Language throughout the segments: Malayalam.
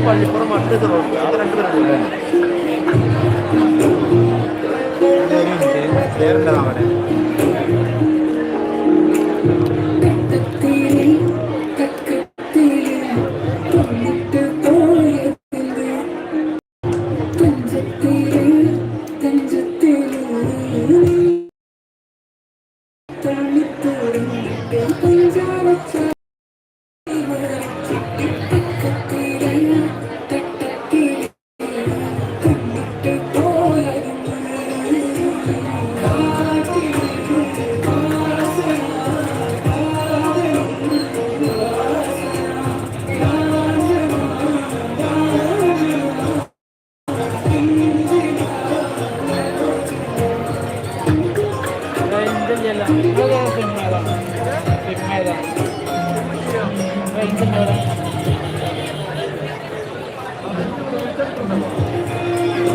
പള്ളിപ്പുറം മട്ട് റോഡ് അത് രണ്ട് പേരുണ്ട് പേരുണ്ടോ അവിടെ തള്ളിത്തോടുന്നിട്ട് പഞ്ചാരച്ച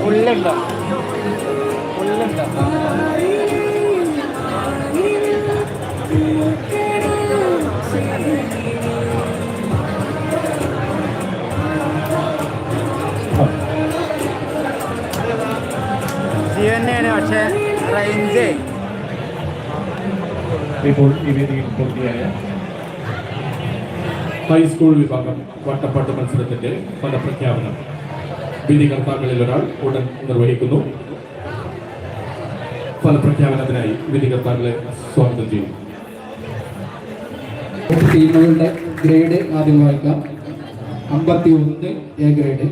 ഉള്ളുണ്ടോ ഉള്ളുണ്ടോ ജി തന്നെയാണ് പക്ഷേ റേഞ്ച്. ഇപ്പോൾ ഈ വേദിയിൽ പൂർത്തിയായ ഹൈസ്കൂൾ വിഭാഗം വട്ടപ്പാട്ട് മത്സരത്തിന്റെ ഫലപ്രഖ്യാപനം. വിധികർത്താക്കളിൽ ഒരാൾ ഉടൻ നിർവഹിക്കുന്നു. ഫലപ്രഖ്യാപനത്തിനായി വിധികർത്താക്കളെ സ്വാഗതം ചെയ്യും. ടീമുകളുടെ ഗ്രേഡ് ആദ്യം വായിക്കാം. അമ്പത്തി ഒന്ന് എ ഗ്രേഡ്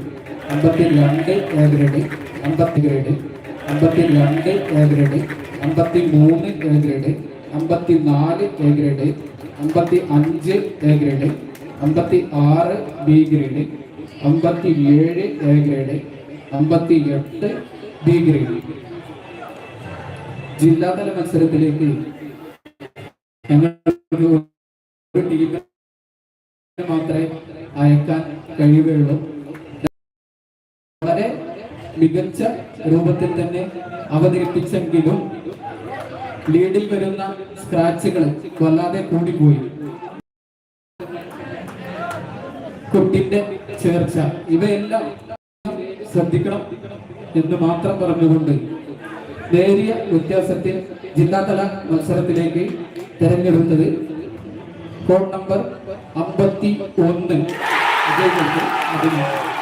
അമ്പത്തി രണ്ട് എ ഗ്രേഡ് അമ്പത്തി ഗ്രേഡ് അമ്പത്തി രണ്ട് എ ഗ്രേഡ് അമ്പത്തി മൂന്ന് എ ഗ്രേഡ് അമ്പത്തി നാല് എ ഗ്രേഡ് അമ്പത്തി അഞ്ച് എ ഗ്രേഡ് അമ്പത്തി ആറ് ബി ഗ്രേഡ് അമ്പത്തി ഏഴ് എ ഗ്രേഡ് അമ്പത്തി എട്ട് ബി ഗ്രേഡ് ജില്ലാതല മത്സരത്തിലേക്ക് ഞങ്ങൾക്ക് മാത്രമേ അയക്കാൻ കഴിയുകയുള്ളൂ. വളരെ മികച്ച രൂപത്തിൽ തന്നെ അവതരിപ്പിച്ചെങ്കിലും ലീഡിൽ വരുന്ന സ്ക്രാച്ചുകൾ വല്ലാതെ കൂടിപ്പോയി. കുട്ടിന്റെ ചേർച്ച. ഇവയെല്ലാം ശ്രദ്ധിക്കണം എന്ന് മാത്രം പറഞ്ഞുകൊണ്ട് നേരിയ വ്യത്യാസത്തിൽ ജില്ലാതല മത്സരത്തിലേക്ക് തെരഞ്ഞെടുത്തത് കോഡ് നമ്പർ അമ്പത്തി ഒന്ന് അഭിനന്ദനം.